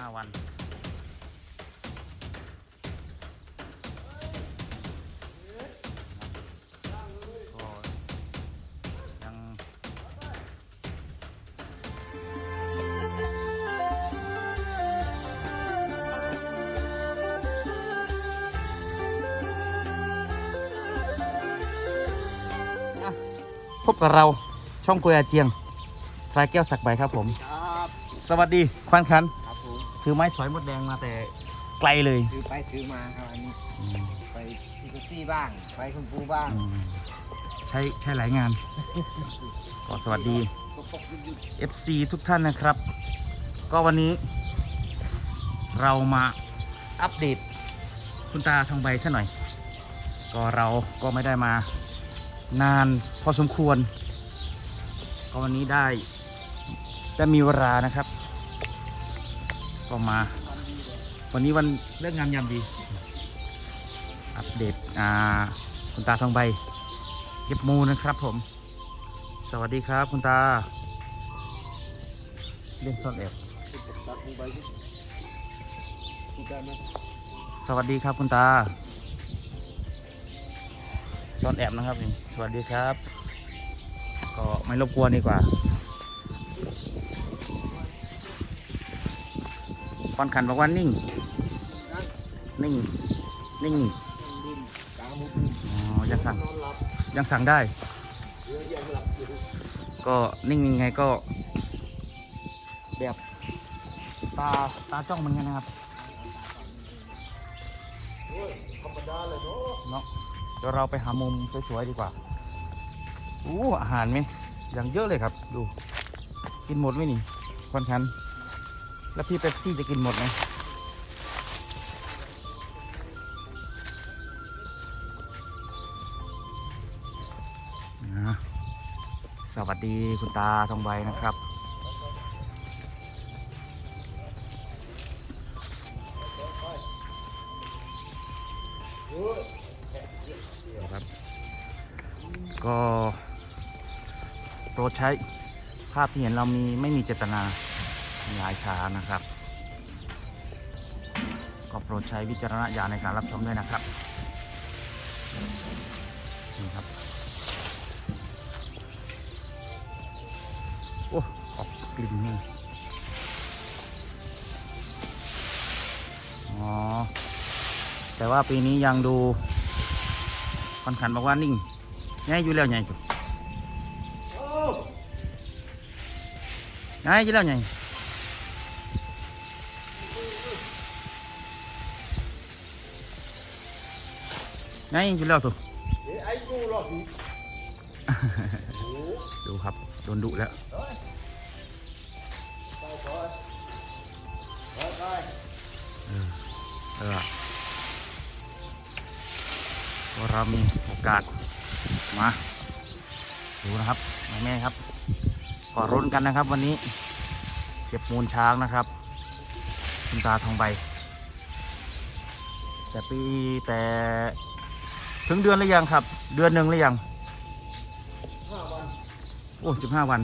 ห้าวัน ก็ยังอะพบกับเราช่องกุยอาเจียงพลายแก้วสักใบครับผมครับสวัสดีควันคันครับผม ถือไม้สอยมดแดงมาแต่ไกลเลย ถือไปถือมาครับอันนี้ไปที่กุฏิบ้าง ไปคุณปูบ้างอืมใช้ใช้หลายงาน ก็สวัสดีปกปกหยุด FC ทุกท่านนะครับ ก็วันนี้ เรามาอัปเดตคุณตาทองใบซะหน่อย ก็เราก็ไม่ได้มานานพอสมควร ก็วันนี้ได้ได้มีเวลานะครับ ก็มา วันนี้วันเลิกงามยามดี อัปเดตอ่าคุณตาทองใบเก็บมูนะครับผม สวัสดีครับคุณตา เล่นซ่อนแอบสวัสดีครับคุณตาซ่อนแอบนะครับสวัสดีครับ ก็ไม่รบกวนดีกว่า อนขันบอกว่านิ่ง นิ่ง นิ่งอ๋อยังสั่ง ยังสั่งได้ ก็นิ่งยังไงก็ แบบตาตาจ้องเหมือนกันนะครับโอ้ยธรรมดาเลยเนาะเนาะเดี๋ยวเราไปหามุมสวยๆดีกว่าอู้อาหารไหมอย่างเยอะเลยครับ ดู กินหมดไหมนี่ควันคัน แล้วพี่เป๊ปซี่จะกินหมดไหมนะสวัสดีคุณตาทองใบนะครับ ครับ ก็โปรดใช้ภาพที่เห็นเรามีไม่มีเจตนา ลายช้านะครับ ก็โปรดใช้วิจารณญาณในการรับชมด้วยนะครับนี่ครับโอ้ออกกลิ่นนี่อ๋อ แต่ว่าปีนี้ยังดูคอนขันบอกว่านิ่งไงอยู่แล้วไงจุไงอยู่ ไงไงอยู่แล้วถูกเดี๋ยวไอ้กูหลอกอีกโอ้ดูครับโดนดุแล้วเฮ้ยไปก่อนไปไปเออก็เรามีโอกาสมาดูนะครับแม่ๆครับก็รุ้นกันนะครับ วันนี้เก็บมูลช้างนะครับคุณตาทองใบ แต่ปีแต่ ถึงเดือนหรือยังครับ เดือนหนึ่งหรือยังห้าวันโอ้สิบห้าวัน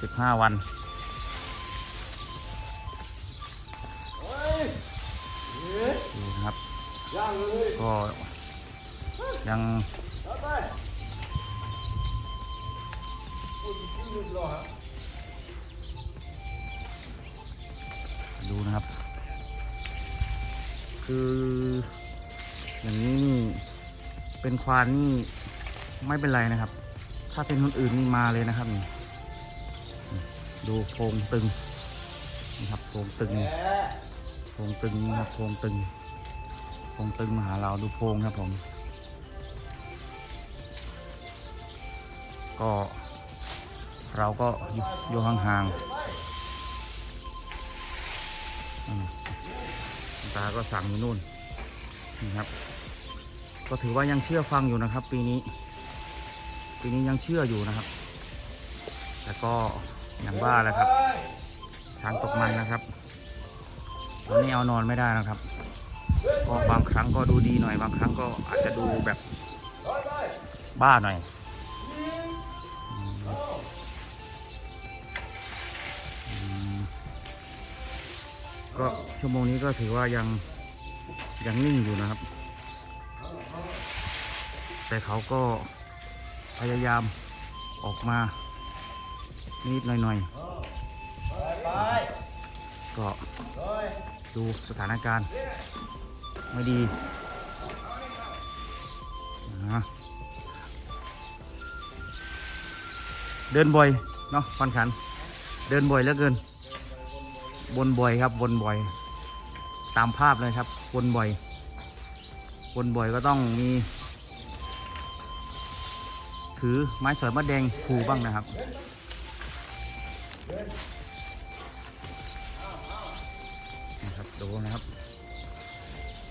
สิบห้าวันดูครับก็ยังไปไปพูดถึงยืนรอ ดูนะครับ คือ อย่างนี้นี่เป็นควานนี่ไม่เป็นไรนะครับ ถ้าเป็นคนอื่นนี่มาเลยนะครับนี่ดูโครงตึงนี่ครับโครงตึงโครงตึงนะครับโครงตึงโครงตึงมาหาเราดูโพรงครับผมก็เราก็อยู่อยู่ห่างๆ ตาก็สั่งอยู่นู่นนี่ครับ ก็ถือว่ายังเชื่อฟังอยู่นะครับ ปีนี้ ปีนี้ยังเชื่ออยู่นะครับแต่ก็อย่างว่าแหละครับช้างตกมันนะครับวันนี้เอานอนไม่ได้นะครับ ก็บางครั้งก็ดูดีหน่อย บางครั้งก็อาจจะดูแบบบ้าหน่อย ก็ชั่วโมงนี้ก็ถือว่ายังยังนิ่งอยู่นะครับ แต่เขาก็พยายามออกมานิดหน่อยๆก็ดูสถานการณ์ไม่ดีนะเดินบ่อยเนาะฟันขัน เดินบ่อยเหลือเกิน บนบ่อยครับบนบ่อย ตามภาพเลยครับบนบ่อยบนบ่อยก็ต้องมี ถือไม้สอยมะแดงขู่บ้างนะครับนะครับดูนะครับ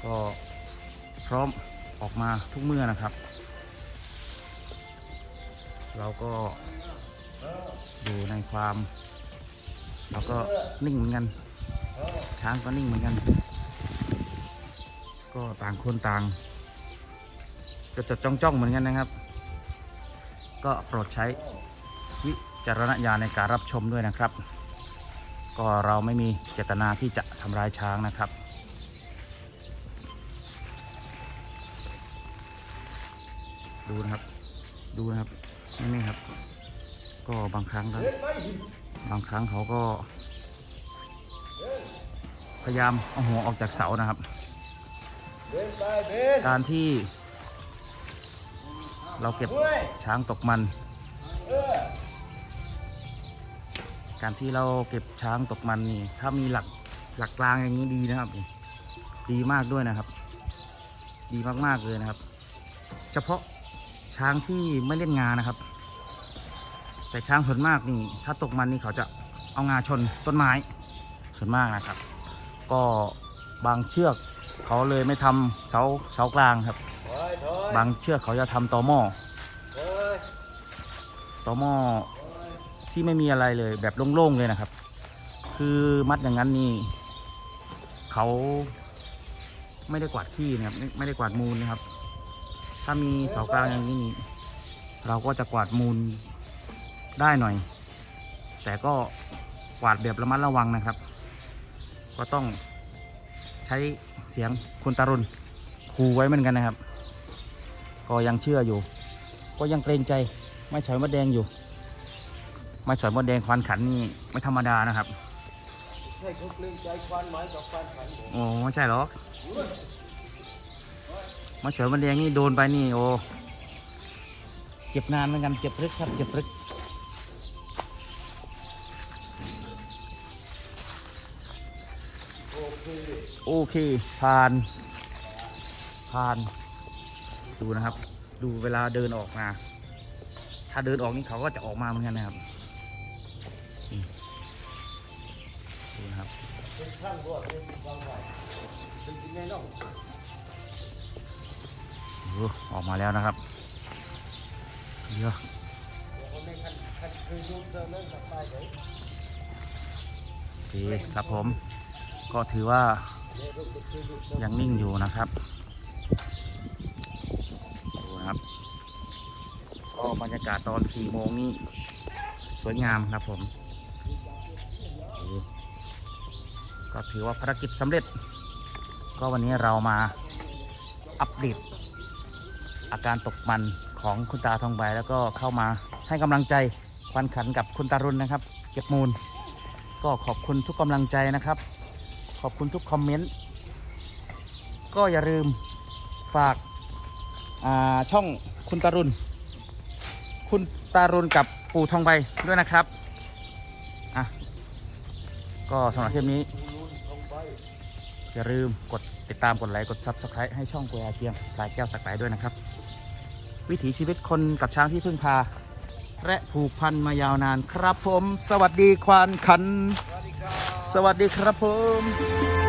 ก็พร้อมออกมาทุกเมื่อนะครับ เราก็อยู่ในความ เราก็นิ่งเหมือนกัน ช้างก็นิ่งเหมือนกัน ก็ต่างคนต่างจดจดจ้องจ้องๆเหมือนกันนะครับ ก็โปรดใช้วิจารณญาณในการรับชมด้วยนะครับ ก็เราไม่มีเจตนาที่จะทำร้ายช้างนะครับดูนะครับ ดูนะครับนี่ครับ ก็บางครั้งนไปบางครั้งเขาก็ พยายามเอาหัวออกจากเสานะครับ การที่ เราเก็บช้างตกมัน การที่เราเก็บช้างตกมันนี่ถ้ามีหลักหลักกลางอย่างนี้ดีนะครับ ดีมากด้วยนะครับ ดีมากๆเลยนะครับ เฉพาะช้างที่ไม่เล่นงานนะครับ แต่ช้างส่วนมากนี่ ถ้าตกมันนี่เขาจะเอางาชนต้นไม้ส่วนมากนะครับ ก็บางเชือกเขาเลยไม่ทำเสาเสากลางครับ บางเชือกเขาจะทำตอหม้อถอยตอหม้อที่ไม่มีอะไรเลยแบบโล่งๆเลยนะครับ คือมัดอย่างนั้นนี่เขาไม่ได้กวาดขี้นะครับไม่ไม่ได้กวาดมูลนะครับ ถ้ามีเสากลางอย่างนี้นี่เราก็จะกวาดมูล ได้หน่อย แต่ก็กวาดแบบระมัดระวังนะครับ ก็ต้องใช้เสียงคุณตารุณคูไว้เหมือนกันนะครับ ก็ยังเชื่ออยู่ ก็ยังเกรงใจไม่ฉอยมดแดงอยู่ไม่ฉอยมดแดงควันขันนี่ไม่ธรรมดานะครับใช่เขาเกรงใจควันไม้กับควันขันโอ้ไม่ใช่หรอกมาเฉยมันแดงนี่โดนไปนี่โอ้เจ็บนานเหมือนกันเจ็บรึกครับเจ็บรึก โอเคผ่านผ่าน ดูนะครับ ดูเวลาเดินออกมา ถ้าเดินออกนี่เขาก็จะออกมาเหมือนกันนะครับดูนะครับออกมาแล้วนะครับเยอะเดี๋ยวคนในคันคันเคยดูเดินเล่นกับป้ายไหนโอเคครับผม ก็ถือว่ายังนิ่งอยู่นะครับดูนะครับ ก็บรรยากาศตอน4โมงนี่สวยงามครับผมก็ถือว่าภารกิจสำเร็จ ก็วันนี้เรามาอัปเดตอาการตกมันของคุณตาทองใบแล้วก็เข้ามาให้กำลังใจควันขันกับคุณตารุณนะครับ เก็บมูล ก็ขอบคุณทุกกำลังใจนะครับ ขอบคุณทุกคอมเมนต์ ก็อย่าลืมฝากาช่องคุณตารุณ คุณตารุณกับปู่ทองใบด้วยนะครับ อะ ก็สำหรับเทปนี้ อย่าลืมกดติดตามกดไลค์กด Subscribe ให้ช่องกุยอาเจียงปลายแก้วสักหลายด้วยนะครับ วิถีชีวิตคนกับช้างที่พึ่งพา และผูกพันมายาวนานครับผม สวัสดีควานขันสวัสดีครับ สวัสดีครับผม